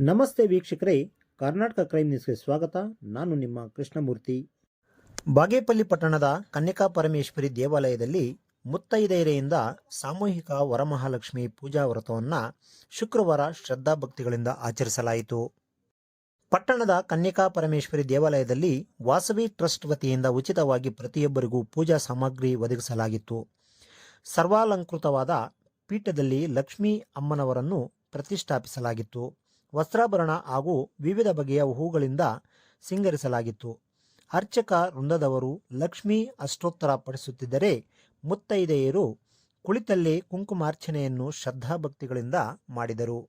ನಮಸ್ತೆ ವೀಕ್ಷಕರೇ, ಕರ್ನಾಟಕ ಕ್ರೈಮ್ ನ್ಯೂಸ್ಗೆ ಸ್ವಾಗತ. ನಾನು ನಿಮ್ಮ ಕೃಷ್ಣಮೂರ್ತಿ. ಬಾಗೇಪಲ್ಲಿ ಪಟ್ಟಣದ ಕನ್ಯಕಾ ಪರಮೇಶ್ವರಿ ದೇವಾಲಯದಲ್ಲಿ ಮುತ್ತೈದೆಯರೆಯಿಂದ ಸಾಮೂಹಿಕ ವರಮಹಾಲಕ್ಷ್ಮಿ ಪೂಜಾ ವ್ರತವನ್ನು ಶುಕ್ರವಾರ ಶ್ರದ್ಧಾಭಕ್ತಿಗಳಿಂದ ಆಚರಿಸಲಾಯಿತು. ಪಟ್ಟಣದ ಕನ್ಯಕಾ ಪರಮೇಶ್ವರಿ ದೇವಾಲಯದಲ್ಲಿ ವಾಸವಿ ಟ್ರಸ್ಟ್ ವತಿಯಿಂದ ಉಚಿತವಾಗಿ ಪ್ರತಿಯೊಬ್ಬರಿಗೂ ಪೂಜಾ ಸಾಮಗ್ರಿ ಒದಗಿಸಲಾಗಿತ್ತು. ಸರ್ವಾಲಂಕೃತವಾದ ಪೀಠದಲ್ಲಿ ಲಕ್ಷ್ಮೀ ಅಮ್ಮನವರನ್ನು ಪ್ರತಿಷ್ಠಾಪಿಸಲಾಗಿತ್ತು. ವಸ್ತ್ರಾಭರಣ ಹಾಗೂ ವಿವಿಧ ಬಗೆಯ ಹೂಗಳಿಂದ ಸಿಂಗರಿಸಲಾಗಿತ್ತು. ಅರ್ಚಕ ವೃಂದದವರು ಲಕ್ಷ್ಮೀ ಅಷ್ಟೋತ್ತರ ಪಡಿಸುತ್ತಿದ್ದರೆ ಮುತ್ತೈದೆಯರು ಕುಳಿತಲ್ಲೇ ಕುಂಕುಮಾರ್ಚನೆಯನ್ನು ಶ್ರದ್ಧಾಭಕ್ತಿಗಳಿಂದ ಮಾಡಿದರು.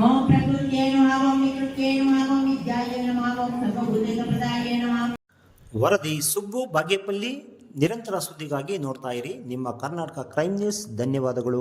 ॐ प्रकृत्यै नमः ॐ विकृत्यै नमः ॐ विद्यायै नमः ॐ सर्वभूतप्रदायै नमः ವರದಿ ಸುಬ್ಬು ಬಾಗೇಪಲ್ಲಿ ನಿರಂತರ ಸುದ್ದಿಗಾಗಿ ನೋಡ್ತಾ ಇರಿ ನಿಮ್ಮ ಕರ್ನಾಟಕ ಕ್ರೈಮ್ ನ್ಯೂಸ್ ಧನ್ಯವಾದಗಳು